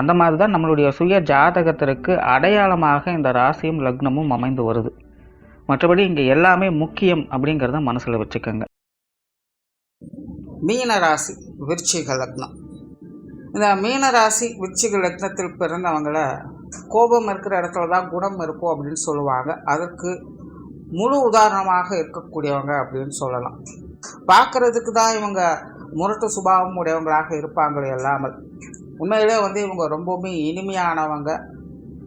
அந்த மாதிரி தான் நம்மளுடைய சுய ஜாதகத்திற்கு அடையாளமாக இந்த ராசியும் லக்னமும் அமைந்து வருது. மற்றபடி இங்கே எல்லாமே முக்கியம் அப்படிங்கிறத மனசில் வச்சுக்கோங்க. மீன ராசி விருச்சிக லக்னம். இந்த மீன ராசி விருச்சிக லக்னத்தில் பிறந்தவங்கள கோபம் இருக்கிற இடத்துல தான் குணம் இருக்கும் அப்படின்னு சொல்லுவாங்க. அதற்கு முழு உதாரணமாக இருக்கக்கூடியவங்க அப்படின்னு சொல்லலாம். பார்க்கறதுக்கு தான் இவங்க முரட்டு சுபாவம் உடையவங்களாக இருப்பாங்களே இல்லாமல் உண்மையிலே வந்து இவங்க ரொம்பவுமே இனிமையானவங்க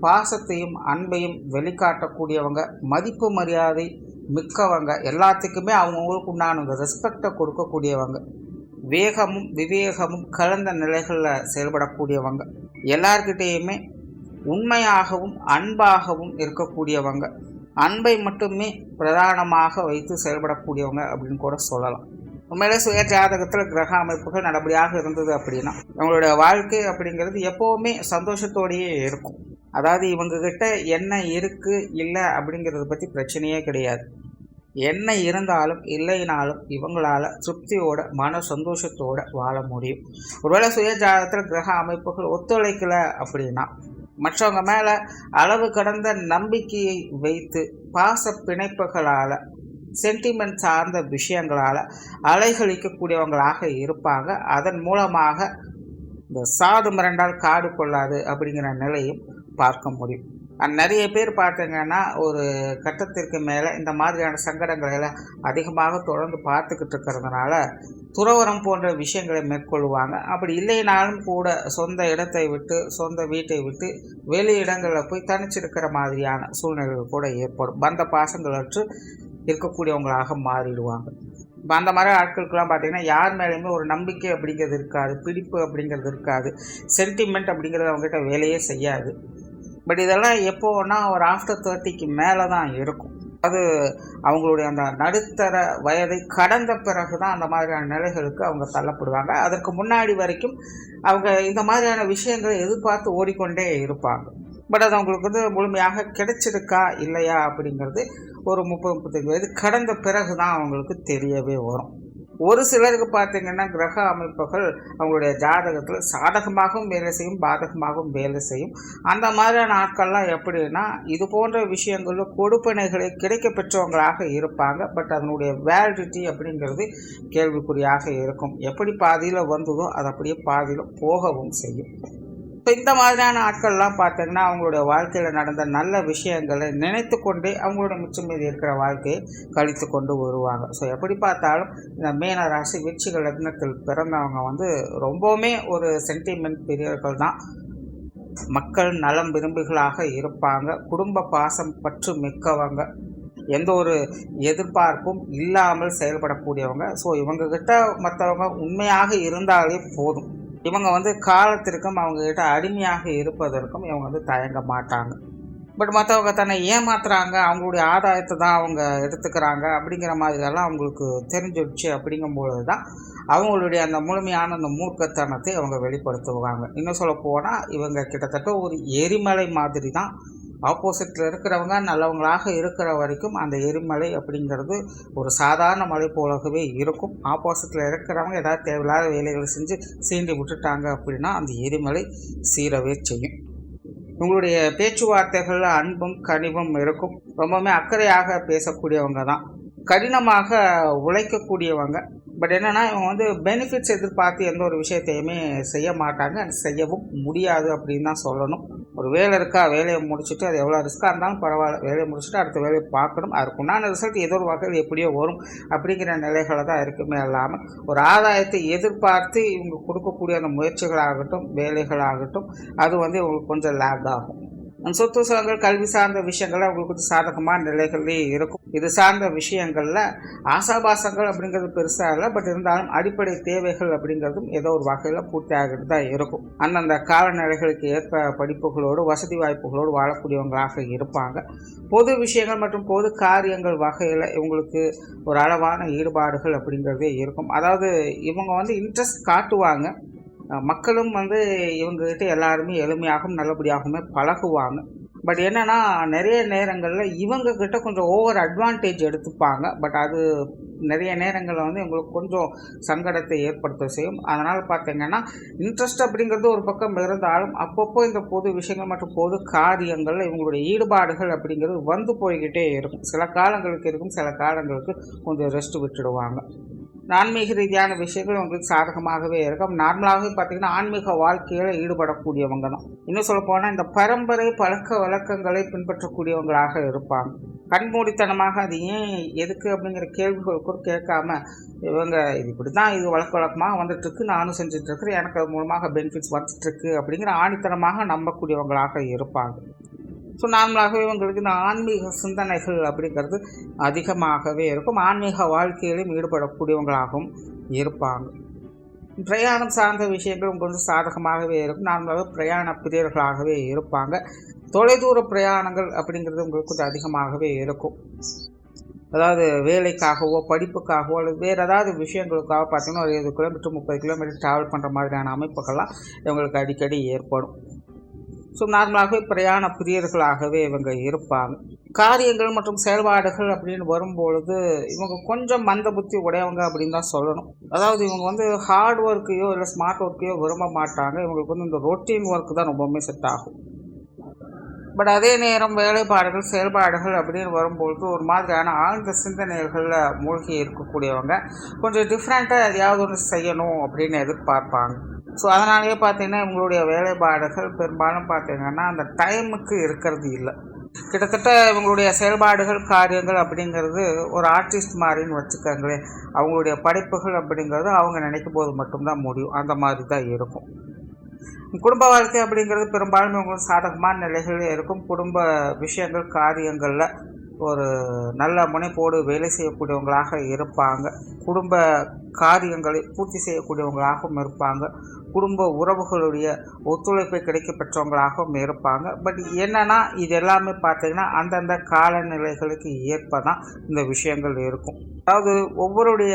பாசத்தையும் அன்பையும் வெளிக்காட்டக்கூடியவங்க மதிப்பு மரியாதை மிக்கவங்க. எல்லாத்துக்குமே அவங்கவுங்களுக்கு உண்டான அந்த ரெஸ்பெக்டை கொடுக்கக்கூடியவங்க. வேகமும் விவேகமும் கலந்த நிலைகளில் செயல்படக்கூடியவங்க. எல்லார்கிட்டேயுமே உண்மையாகவும் அன்பாகவும் இருக்கக்கூடியவங்க. அன்பை மட்டுமே பிரதானமாக வைத்து செயல்படக்கூடியவங்க அப்படின்னு கூட சொல்லலாம். உண்மையிலே சுய ஜாதகத்தில் கிரக அமைப்புகள் நல்லபடியாக இருந்தது அப்படின்னா அவங்களோட வாழ்க்கை அப்படிங்கிறது எப்போவுமே சந்தோஷத்தோடையே இருக்கும். அதாவது இவங்கக்கிட்ட என்ன இருக்குது இல்லை அப்படிங்கிறத பற்றி பிரச்சனையே கிடையாது. என்ன இருந்தாலும் இல்லைனாலும் இவங்களால் திருப்தியோட மன சந்தோஷத்தோட வாழ முடியும். ஒருவேளை சுய ஜாதகத்தில் கிரக அமைப்புகள் ஒத்துழைக்கலை அப்படின்னா மற்றவங்க மேலே அளவு கடந்த நம்பிக்கையை வைத்து பாச பிணைப்புகளால் சென்டிமெண்ட் சார்ந்த விஷயங்களால் அலைகழிக்கக்கூடியவங்களாக இருப்பாங்க. அதன் மூலமாக இந்த சாது மிரண்டால் காடு கொள்ளாது அப்படிங்கிற நிலையும் பார்க்க முடியும். நிறைய பேர் பார்த்தீங்கன்னா ஒரு கட்டத்திற்கு மேலே இந்த மாதிரியான சங்கடங்களை எல்லாம் அதிகமாக தொடர்ந்து பார்த்துக்கிட்டு இருக்கிறதுனால துறவரம் போன்ற விஷயங்களை மேற்கொள்வாங்க. அப்படி இல்லைனாலும் கூட சொந்த இடத்தை விட்டு சொந்த வீட்டை விட்டு வெளி இடங்களில் போய் தனிச்சிருக்கிற மாதிரியான சூழ்நிலைகள் கூட ஏற்படும். பந்த பாசங்களற்று இருக்கக்கூடியவங்களாக மாறிடுவாங்க. இப்போ அந்த மாதிரி ஆட்களுக்கெல்லாம் பார்த்தீங்கன்னா யார் மேலேயுமே ஒரு நம்பிக்கை அப்படிங்கிறது இருக்காது பிடிப்பு அப்படிங்கிறது இருக்காது சென்டிமெண்ட் அப்படிங்கிறது அவங்ககிட்ட வேலையே செய்யாது. பட் இதெல்லாம் எப்போன்னா ஒரு ஆஃப்டர் தேர்ட்டிக்கு மேலே தான் இருக்கும். அது அவங்களுடைய அந்த நடுத்தர வயதை கடந்த பிறகு தான் அந்த மாதிரியான நிலைகளுக்கு அவங்க தள்ளப்படுவாங்க. அதற்கு முன்னாடி வரைக்கும் அவங்க இந்த மாதிரியான விஷயங்களை எதிர்பார்த்து ஓடிக்கொண்டே இருப்பாங்க. பட் அது அவங்களுக்கு வந்து முழுமையாக கிடைச்சிருக்கா இல்லையா அப்படிங்கிறது ஒரு முப்பது முப்பத்தஞ்சு வயது கடந்த பிறகு தான் அவங்களுக்கு தெரியவே வரும். ஒரு சிலருக்கு பார்த்தீங்கன்னா கிரக அமைப்புகள் அவங்களுடைய ஜாதகத்தில் சாதகமாகவும் வேலை செய்யும் பாதகமாகவும் வேலை செய்யும். அந்த மாதிரியான ஆட்கள்லாம் எப்படின்னா இது போன்ற விஷயங்களில் கொடுப்பனைகளை கிடைக்க பெற்றவங்களாக இருப்பாங்க. பட் அதனுடைய வேலிடிட்டி அப்படிங்கிறது கேள்விக்குறியாக இருக்கும். எப்படி பாதியில் வந்ததோ அது அப்படியே பாதியில் போகவும் செய்யும். இப்போ இந்த மாதிரியான ஆட்கள்லாம் பார்த்தீங்கன்னா அவங்களுடைய வாழ்க்கையில் நடந்த நல்ல விஷயங்களை நினைத்து கொண்டே அவங்களோட மிச்சம் மீது இருக்கிற வாழ்க்கையை கழித்து கொண்டு வருவாங்க. ஸோ எப்படி பார்த்தாலும் இந்த மீன ராசி விருச்சிக லக்னத்தில் பிறந்தவங்க வந்து ரொம்பவுமே ஒரு சென்டிமெண்ட் பெரியவர்கள் தான். மக்கள் நலம் விரும்பிகளாக இருப்பாங்க. குடும்ப பாசம் பற்று மிக்கவங்க. எந்த ஒரு எதிர்பார்ப்பும் இல்லாமல் செயல்படக்கூடியவங்க. ஸோ இவங்கக்கிட்ட மற்றவங்க உண்மையாக இருந்தாலே போதும். இவங்க வந்து காலத்திற்கும் அவங்கக்கிட்ட அடிமையாக இருப்பதற்கும் இவங்க வந்து தயங்க மாட்டாங்க. பட் மற்றவங்க தன்னை ஏமாத்துறாங்க அவங்களுடைய ஆதாயத்தை தான் அவங்க எடுத்துக்கிறாங்க அப்படிங்கிற மாதிரியெல்லாம் அவங்களுக்கு தெரிஞ்சிடுச்சு அப்படிங்கும்பொழுது தான் அவங்களுடைய அந்த முழுமையான அந்த மூர்க்கத்தனத்தை அவங்க வெளிப்படுத்துவாங்க. இன்னும் சொல்ல போனால் இவங்க கிட்டத்தட்ட ஒரு எரிமலை மாதிரி தான் ஆப்போசிட்டில் இருக்கிறவங்க நல்லவங்களாக இருக்கிற வரைக்கும் அந்த எரிமலை அப்படிங்கிறது ஒரு சாதாரண மலை போலவே இருக்கும். ஆப்போசிட்டில் இருக்கிறவங்க ஏதாவது தேவையில்லாத வேலைகளை செஞ்சு சீண்டி விட்டுட்டாங்க அப்படின்னா அந்த எரிமலை சீரவே செய்யும். உங்களுடைய பேச்சுவார்த்தைகளில் அன்பும் கனிவும் இருக்கும். ரொம்பவுமே அக்கறையாக பேசக்கூடியவங்க தான். கடினமாக உழைக்கக்கூடியவங்க. பட் என்னென்னா இவங்க வந்து பெனிஃபிட்ஸ் எதிர்பார்த்து எந்த ஒரு விஷயத்தையுமே செய்ய மாட்டாங்க. செய்யவும் முடியாது அப்படின்னு தான் சொல்லணும். ஒரு வேலை இருக்கா வேலையை முடிச்சுட்டு அது எவ்வளோ ரிஸ்க்காக இருந்தாலும் பரவாயில்ல. வேலையை முடிச்சுட்டு அடுத்த வேலையை பார்க்கணும். அதுக்குண்டான ரிசல்ட் ஏதோ ஒரு வகையில் எப்படியோ வரும் அப்படிங்கிற நிலைகளை தான் இருக்குமே இல்லாமல் ஒரு ஆதாயத்தை எதிர்பார்த்து இவங்க கொடுக்கக்கூடிய அந்த முயற்சிகளாகட்டும் வேலைகளாகட்டும் அது வந்து இவங்களுக்கு கொஞ்சம் லேக் ஆகும். சொத்து சுகங்கள் கல்வி சார்ந்த விஷயங்கள் அவங்களுக்கு கொஞ்சம் சாதகமான நிலைகள்லேயும் இருக்கும். இது சார்ந்த விஷயங்களில் ஆசாபாசங்கள் அப்படிங்கிறது பெருசாக இல்லை. பட் இருந்தாலும் அடிப்படை தேவைகள் அப்படிங்கிறதும் ஏதோ ஒரு வகையில் பூர்த்தி ஆகிட்டு தான் இருக்கும். அந்தந்த காலநிலைகளுக்கு ஏற்ப படிப்புகளோடு வசதி வாய்ப்புகளோடு வாழக்கூடியவங்களாக இருப்பாங்க. பொது விஷயங்கள் மற்றும் பொது காரியங்கள் வகையில் இவங்களுக்கு ஒரு அளவான ஈடுபாடுகள் அப்படிங்கிறதே இருக்கும். அதாவது இவங்க வந்து இன்ட்ரெஸ்ட் காட்டுவாங்க. மக்களும் வந்து இவங்ககிட்ட எல்லாருமே எளிமையாகவும் நல்லபடியாகவுமே பழகுவாங்க. பட் என்னென்னா நிறைய நேரங்களில் இவங்க கிட்ட கொஞ்சம் ஓவர் அட்வான்டேஜ் எடுத்துப்பாங்க. பட் அது நிறைய நேரங்களில் வந்து எங்களுக்கு கொஞ்சம் சங்கடத்தை ஏற்படுத்த செய்யும். அதனால் பார்த்தீங்கன்னா இன்ட்ரெஸ்ட் அப்படிங்கிறது ஒரு பக்கம் இருந்தாலும் அப்பப்போ இந்த பொது விஷயங்கள் மற்றும் பொது காரியங்களில் இவங்களுடைய ஈடுபாடுகள் அப்படிங்கிறது வந்து போய்கிட்டே இருக்கும். சில காலங்களுக்கு இருக்கும் சில காலங்களுக்கு கொஞ்சம் ரெஸ்ட் விட்டுடுவாங்க. ஆன்மீக ரீதியான விஷயங்கள் உங்களுக்கு சாதகமாகவே இருக்கும். நார்மலாகவே பார்த்தீங்கன்னா ஆன்மீக வாழ்க்கையில் ஈடுபடக்கூடியவங்க தான். இன்னும் சொல்ல போனால் இந்த பரம்பரை பழக்க வழக்கங்களை பின்பற்றக்கூடியவங்களாக இருப்பாங்க. கண்மூடித்தனமாக அது ஏன் எதுக்கு அப்படிங்கிற கேள்விகள் கூட கேட்காம இவங்க இது இப்படி தான் இது வழக்க வழக்கமாக வந்துட்டுருக்கு நானும் செஞ்சுட்ருக்கிறேன் எனக்கு அது மூலமாக பெனிஃபிட்ஸ் வந்துட்டுருக்கு அப்படிங்கிற ஆணித்தனமாக நம்பக்கூடியவங்களாக இருப்பாங்க. ஸோ நார்மலாகவே இவங்களுக்கு இந்த ஆன்மீக சிந்தனைகள் அப்படிங்கிறது அதிகமாகவே இருக்கும். ஆன்மீக வாழ்க்கையிலும் ஈடுபடக்கூடியவங்களாகவும் இருப்பாங்க. பிரயாணம் சார்ந்த விஷயங்கள் உங்களுக்கு சாதகமாகவே இருக்கும். நார்மலாகவே பிரயாண பிரியர்களாகவே இருப்பாங்க. தொலைதூர பிரயாணங்கள் அப்படிங்கிறது உங்களுக்கு கொஞ்சம் அதிகமாகவே இருக்கும். அதாவது வேலைக்காகவோ படிப்புக்காகவோ அல்லது வேறு ஏதாவது விஷயங்களுக்காக பார்த்தீங்கன்னா ஒரு இருபது கிலோமீட்டர் முப்பது கிலோமீட்டர் ட்ராவல் பண்ணுற மாதிரியான அமைப்புகள்லாம் இவங்களுக்கு அடிக்கடி ஏற்படும். ஸோ நார்மலாகவே பிரயாண பிரியர்களாகவே இவங்க இருப்பாங்க. காரியங்கள் மற்றும் செயல்பாடுகள் அப்படின்னு வரும்பொழுது இவங்க கொஞ்சம் மந்த புத்தி உடையவங்க அப்படின்னு தான் சொல்லணும். அதாவது இவங்க வந்து ஹார்ட் ஒர்க்கையோ இல்லை ஸ்மார்ட் ஒர்க்கையோ விரும்ப மாட்டாங்க. இவங்களுக்கு வந்து இந்த ரொட்டீன் ஒர்க் தான் ரொம்பவுமே செட் ஆகும். பட் அதே நேரம் வேலைப்பாடுகள் செயல்பாடுகள் அப்படின்னு வரும்பொழுது ஒரு மாதிரியான ஆழ்ந்த சிந்தனைகளில் மூழ்கி இருக்கக்கூடியவங்க கொஞ்சம் டிஃப்ரெண்ட்டாக எதையாவது ஒன்று செய்யணும் அப்படின்னு எதிர்பார்ப்பாங்க. ஸோ அதனாலேயே பார்த்தீங்கன்னா இவங்களுடைய வேலைப்பாடுகள் பெரும்பாலும் பார்த்தீங்கன்னா அந்த டைமுக்கு இருக்கிறது இல்லை. கிட்டத்தட்ட இவங்களுடைய செயல்பாடுகள் காரியங்கள் அப்படிங்கிறது ஒரு ஆர்டிஸ்ட் மாதிரின்னு வச்சுக்கோங்களேன். அவங்களுடைய படைப்புகள் அப்படிங்கிறது அவங்க நினைக்கும் போது மட்டும்தான் முடியும். அந்த மாதிரி தான் இருக்கும். குடும்ப வாழ்க்கை அப்படிங்கிறது பெரும்பாலும் உங்களுக்கு சாதகமான நிலைகளில் இருக்கும். குடும்ப விஷயங்கள் காரியங்களில் ஒரு நல்ல முனைப்போடு வேலை செய்யக்கூடியவங்களாக இருப்பாங்க. குடும்ப காரியங்களை பூர்த்தி செய்யக்கூடியவங்களாகவும் இருப்பாங்க. குடும்ப உறவுகளுடைய ஒத்துழைப்பை கிடைக்க பெற்றவங்களாகவும் இருப்பாங்க. பட் என்னென்னா இது எல்லாமே பார்த்தீங்கன்னா அந்தந்த காலநிலைகளுக்கு ஏற்ப தான் இந்த விஷயங்கள் இருக்கும். அதாவது ஒவ்வொருடைய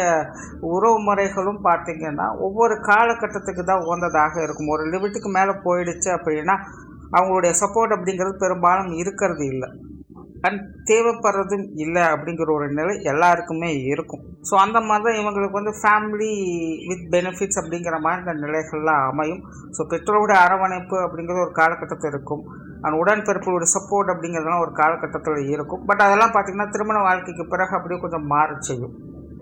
உறவு முறைகளும் பார்த்திங்கன்னா ஒவ்வொரு காலகட்டத்துக்கு தான் உகந்ததாக இருக்கும். ஒரு லிமிட்டுக்கு மேலே போயிடுச்சு அப்படின்னா அவங்களுடைய சப்போர்ட் அப்படிங்கிறது பெரும்பாலும் இருக்கிறது இல்லை. அண்ட் தேவைப்படுறதும் இல்லை அப்படிங்கிற ஒரு நிலை எல்லாருக்குமே இருக்கும். ஸோ அந்த மாதிரி தான் இவங்களுக்கு வந்து ஃபேமிலி வித் பெனிஃபிட்ஸ் அப்படிங்கிற மாதிரி இந்த நிலைகள்லாம் அமையும். ஸோ பெற்றோருடைய அரவணைப்பு அப்படிங்கிறது ஒரு காலகட்டத்தில் இருக்கும். அண்ட் உடன்பிறப்புகளோட சப்போர்ட் அப்படிங்கிறதுலாம் ஒரு காலகட்டத்தில் இருக்கும். பட் அதெல்லாம் பார்த்திங்கன்னா திருமண வாழ்க்கைக்கு பிறகு அப்படியே கொஞ்சம் மாற செய்யும்.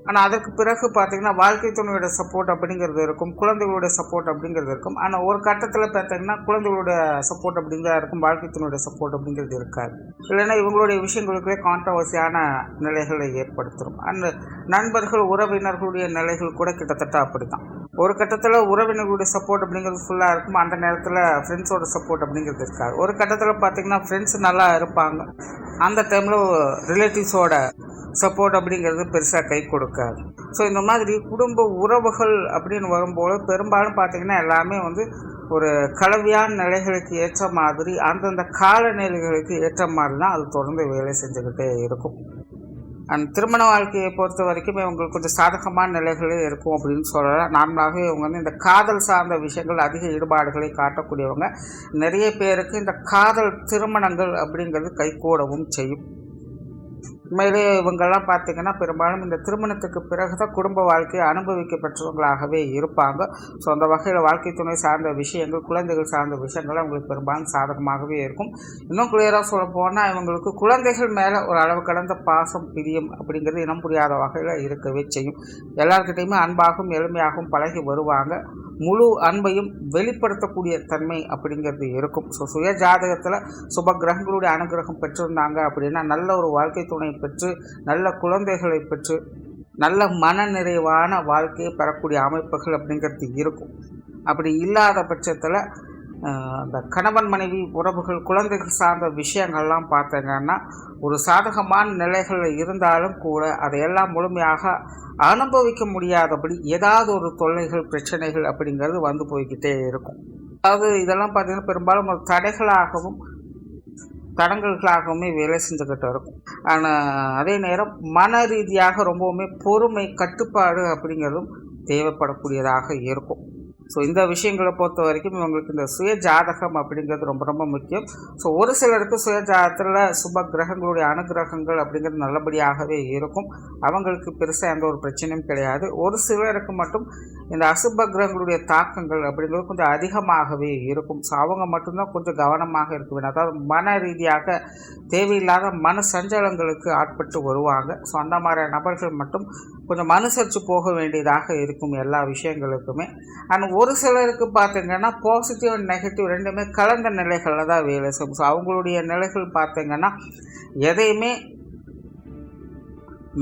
ஆனால் அதற்கு பிறகு பார்த்தீங்கன்னா வாழ்க்கை துணையோட சப்போர்ட் அப்படிங்கிறது இருக்கும் குழந்தைகளோட சப்போர்ட் அப்படிங்கிறது இருக்கும். ஆனால் ஒரு கட்டத்தில் பார்த்தீங்கன்னா குழந்தைகளோட சப்போர்ட் அப்படிங்கிறதா இருக்கும் வாழ்க்கை துணையோட சப்போர்ட் அப்படிங்கிறது இருக்காது. இல்லைன்னா இவங்களுடைய விஷயங்களுக்கே கான்ட்ரவர்சியான நிலைகளை ஏற்படுத்தும் அந்த நண்பர்கள் உறவினர்களுடைய நிலைகள் கூட கிட்டத்தட்ட அப்படி தான் ஒரு கட்டத்தில் உறவினர்களுடைய சப்போர்ட் அப்படிங்கிறது ஃபுல்லாக இருக்கும் அந்த நேரத்தில் ஃப்ரெண்ட்ஸோட சப்போர்ட் அப்படிங்கிறது இருக்காது. ஒரு கட்டத்தில் பார்த்தீங்கன்னா ஃப்ரெண்ட்ஸ் நல்லா இருப்பாங்க. அந்த டைமில் ரிலேட்டிவ்ஸோட சப்போர்ட் அப்படிங்கிறது பெருசாக கை கொடுக்காது. ஸோ இந்த மாதிரி குடும்ப உறவுகள் அப்படின்னு வரும்போது பெரும்பாலும் பார்த்திங்கன்னா எல்லாமே வந்து ஒரு கலவையான நிலைகளுக்கு ஏற்ற மாதிரி அந்தந்த காலநிலைகளுக்கு ஏற்ற மாதிரி தான் அது தொடர்ந்து வேலை செஞ்சுக்கிட்டே இருக்கும். அண்ட் திருமண வாழ்க்கையை பொறுத்த வரைக்கும் இவங்களுக்கு கொஞ்சம் சாதகமான நிலைகளே இருக்கும் அப்படின்னு சொல்லலாம். நார்மலாகவே இவங்க வந்து இந்த காதல் சார்ந்த விஷயங்கள் அதிக ஈடுபாடுகளை காட்டக்கூடியவங்க. நிறைய பேருக்கு இந்த காதல் திருமணங்கள் அப்படிங்கிறது கைகூடவும் செய்யும். உண்மையிலே இவங்கெல்லாம் பார்த்திங்கன்னா பெரும்பாலும் இந்த திருமணத்துக்கு பிறகு தான் குடும்ப வாழ்க்கையை அனுபவிக்க பெற்றவங்களாகவே இருப்பாங்க. ஸோ அந்த வகையில் வாழ்க்கை துணை சார்ந்த விஷயங்கள் குழந்தைகள் சார்ந்த விஷயங்கள் அவங்களுக்கு பெரும்பாலும் சாதகமாகவே இருக்கும். இன்னும் கிளியராக சொல்ல போனால் இவங்களுக்கு குழந்தைகள் மேலே ஒரு அளவு கடந்த பாசம் பிரியம் அப்படிங்கிறது இனம் புரியாத வகையில் இருக்கவே செய்யும். எல்லாருக்கிட்டையுமே அன்பாகவும் எளிமையாகவும் பழகி வருவாங்க. முழு அன்பையும் வெளிப்படுத்தக்கூடிய தன்மை அப்படிங்கிறது இருக்கும். ஸோ சுய ஜாதகத்தில் சுப கிரகங்களுடைய அனுகிரகம் பெற்றிருந்தாங்க அப்படின்னா நல்ல ஒரு வாழ்க்கை துணை பெற்று நல்ல குழந்தைகளை பெற்று நல்ல மன நிறைவான வாழ்க்கையை பெறக்கூடிய அமைப்புகள் அப்படிங்கிறது இருக்கும். அப்படி இல்லாத பட்சத்தில் அந்த கணவன் மனைவி உறவுகள் குழந்தைகள் சார்ந்த விஷயங்கள்லாம் பார்த்தீங்கன்னா ஒரு சாதகமான நிலைகளில் இருந்தாலும் கூட அதையெல்லாம் முழுமையாக அனுபவிக்க முடியாதபடி ஏதாவது ஒரு தொல்லைகள் பிரச்சனைகள் அப்படிங்கிறது வந்து போய்கிட்டே இருக்கும். அதாவது இதெல்லாம் பார்த்திங்கன்னா பெரும்பாலும் ஒரு தடைகளாகவும் தடங்கல்களாகவுமே வேலை செஞ்சுக்கிட்டு இருக்கும். ஆனால் அதே நேரம் மன ரீதியாக ரொம்பவுமே பொறுமை கட்டுப்பாடு அப்படிங்கிறதும் தேவைப்படக்கூடியதாக இருக்கும். ஸோ இந்த விஷயங்களை பொறுத்த வரைக்கும் இவங்களுக்கு இந்த சுய ஜாதகம் அப்படிங்கிறது ரொம்ப ரொம்ப முக்கியம். ஸோ ஒரு சிலருக்கு சுய ஜாதகத்தில் சுப கிரகங்களுடைய அனுகிரகங்கள் அப்படிங்கிறது நல்லபடியாகவே இருக்கும். அவங்களுக்கு பெருசாக எந்த ஒரு பிரச்சனையும் கிடையாது. ஒரு சிலருக்கு மட்டும் இந்த அசுப கிரகங்களுடைய தாக்கங்கள் அப்படிங்கிறது கொஞ்சம் அதிகமாகவே இருக்கும். ஸோ அவங்க மட்டும்தான் கொஞ்சம் கவனமாக இருக்க வேண்டும். அதாவது மன ரீதியாக தேவையில்லாத மன சஞ்சலங்களுக்கு ஆட்பட்டு வருவாங்க. ஸோ அந்த மாதிரியான நபர்கள் மட்டும் கொஞ்சம் மனுசரித்து போக வேண்டியதாக இருக்கும் எல்லா விஷயங்களுக்குமே. அண்ட் ஒரு சிலருக்கு பார்த்தீங்கன்னா பாசிட்டிவ் அண்ட் நெகட்டிவ் ரெண்டுமே கலந்த நிலைகளில் தான் வேலை செய்யும். ஸோ அவங்களுடைய நிலைகள் பார்த்தீங்கன்னா எதையுமே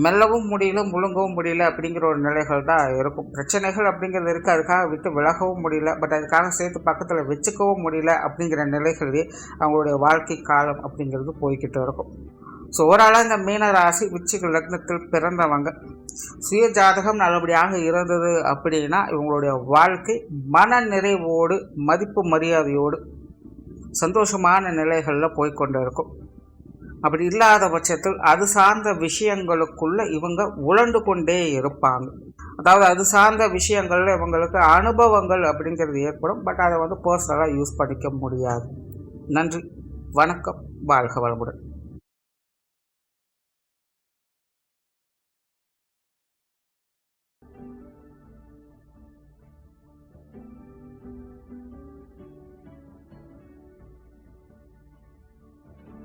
மெல்லவும் முடியல முழுங்கவும் முடியல அப்படிங்கிற ஒரு நிலைகள் தான் இருக்கும். பிரச்சனைகள் அப்படிங்கிறது இருக்குது அதுக்காக விட்டு விலகவும் முடியல. பட் அதுக்காக சேர்த்து பக்கத்தில் வச்சுக்கவும் முடியல அப்படிங்கிற நிலைகளே அவங்களுடைய வாழ்க்கை காலம் அப்படிங்கிறது போய்கிட்டு இருக்கும். ஸோ ஓவராலாக இந்த மீன ராசி விச்சிக லக்னத்தில் பிறந்தவங்க. சுய ஜாதகம் நல்லபடியாக இருந்தது அப்படின்னா இவங்களுடைய வாழ்க்கை மன நிறைவோடு மதிப்பு மரியாதையோடு சந்தோஷமான நிலைகளில் போய்கொண்டு இருக்கும் அப்படி இல்லாத பட்சத்தில் அது சார்ந்த விஷயங்களுக்குள்ள இவங்க உழண்டு கொண்டே இருப்பாங்க. அதாவது அது சார்ந்த விஷயங்களில் இவங்களுக்கு அனுபவங்கள் அப்படிங்கிறது ஏற்படும். பட் அதை வந்து பர்சனலாக யூஸ் பண்ணிக்க முடியாது. நன்றி. வணக்கம். வாழ்க வளமுடன்.